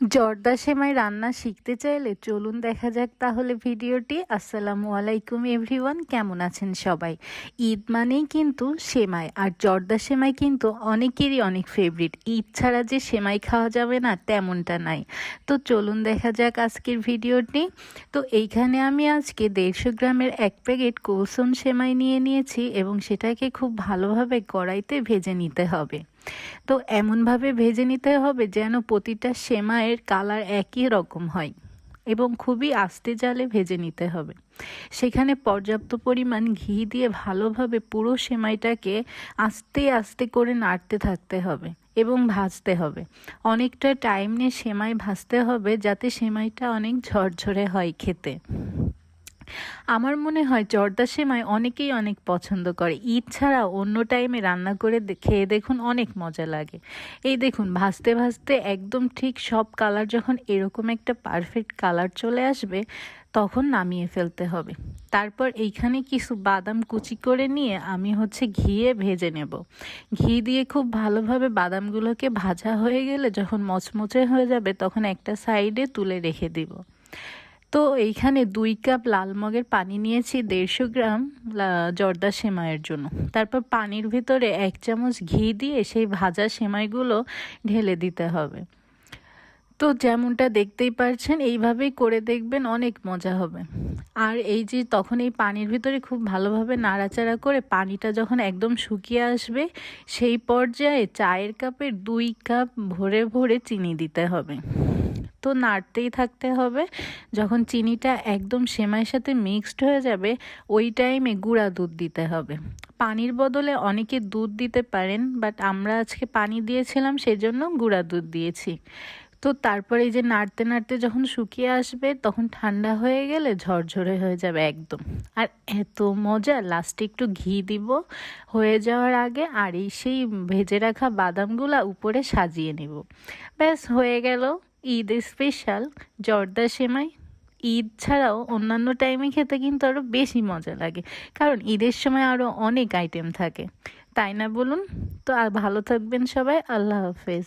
জর্দা সেমাই রান্না শিখতে চাইলে চলুন দেখা যাক তাহলে ভিডিওটি। আসসালামু আলাইকুম এভরিওয়ান, কেমন আছেন সবাই? ঈদ মানেই কিন্তু সেমাই, আর জর্দা সেমাই কিন্তু অনেকেরই অনেক ফেভারিট ঈদ ছাড়া যে সেমাই খাওয়া যাবে না, তেমনটা নাই। তো চলুন দেখা যাক আজকের ভিডিওটি। তো এইখানে আমি আজকে দেড়শো গ্রামের এক প্যাকেট কৌসুম সেমাই নিয়ে নিয়েছি এবং সেটাকে খুব ভালোভাবে কড়াইতে ভেজে নিতে হবে। তো এমনভাবে ভেজে নিতে হবে যেন প্রতিটা সেমাইয়ের কালার একই রকম হয় এবং খুবই আস্তে জালে ভেজে নিতে হবে। সেখানে পর্যাপ্ত পরিমাণ ঘি দিয়ে ভালোভাবে পুরো সেমাইটাকে আস্তে আস্তে করে নাড়তে থাকতে হবে এবং ভাজতে হবে। অনেকটা টাইম নিয়ে সেমাই ভাজতে হবে যাতে সেমাইটা অনেক ঝরঝরে হয় খেতে। আমার মনে হয় জর্দা সেমাই অনেকেই অনেক পছন্দ করে। ঈদ ছাড়া অন্য টাইমে রান্না করে খেয়ে দেখুন অনেক মজা লাগে। এই দেখুন, ভাজতে ভাজতে একদম ঠিক সব কালার যখন এরকম একটা পারফেক্ট কালার চলে আসবে, তখন নামিয়ে ফেলতে হবে। তারপর এইখানে কিছু বাদাম কুচি করে নিয়ে আমি হচ্ছে ঘিয়ে ভেজে নেব। ঘি দিয়ে খুব ভালোভাবে বাদামগুলোকে ভাজা হয়ে গেলে যখন মচমচে হয়ে যাবে, তখন একটা সাইডে তুলে রেখে দিব। তো এইখানে দুই কাপ লাল মগের পানি নিয়েছি, দেড়শো গ্রাম জর্দা সেমাইয়ের জন্য। তারপর পানির ভিতরে এক চামচ ঘি দিয়ে সেই ভাজা সেমাইগুলো ঢেলে দিতে হবে। তো যেমনটা দেখতেই পারছেন, এইভাবেই করে দেখবেন অনেক মজা হবে। আর এই যে তখন এই পানির ভিতরে খুব ভালোভাবে নাড়াচাড়া করে পানিটা যখন একদম শুকিয়ে আসবে, সেই পর্যায়ে চায়ের কাপের দুই কাপ ভরে ভরে চিনি দিতে হবে। তো নাড়তেই থাকতে হবে। যখন চিনিটা একদম সেমাইয়ের সাথে মিক্সড হয়ে যাবে, ওই টাইমে গুঁড়া দুধ দিতে হবে। পানির বদলে অনেকে দুধ দিতে পারেন বাট আমরা আজকে পানি দিয়েছিলাম, সেজন্য গুঁড়া দুধ দিয়েছি। তো তারপরে এই যে নাড়তে নাড়তে যখন শুকিয়ে আসবে, তখন ঠান্ডা হয়ে গেলে ঝরঝরে হয়ে যাবে একদম। আর এত মজা! লাস্টে একটু ঘি দিব। হয়ে যাওয়ার আগে আর এই সেই ভেজে রাখা বাদামগুলা উপরে সাজিয়ে নিব। ব্যাস, হয়ে গেল। ঈদের স্পেশাল জর্দা সেমাই। ঈদ ছাড়াও অন্যান্য টাইমে খেতে কিন্তু আরও বেশি মজা লাগে, কারণ ঈদের সময় আরও অনেক আইটেম থাকে। তাই না বলুন? তো আর ভালো থাকবেন সবাই, আল্লাহ হাফেজ।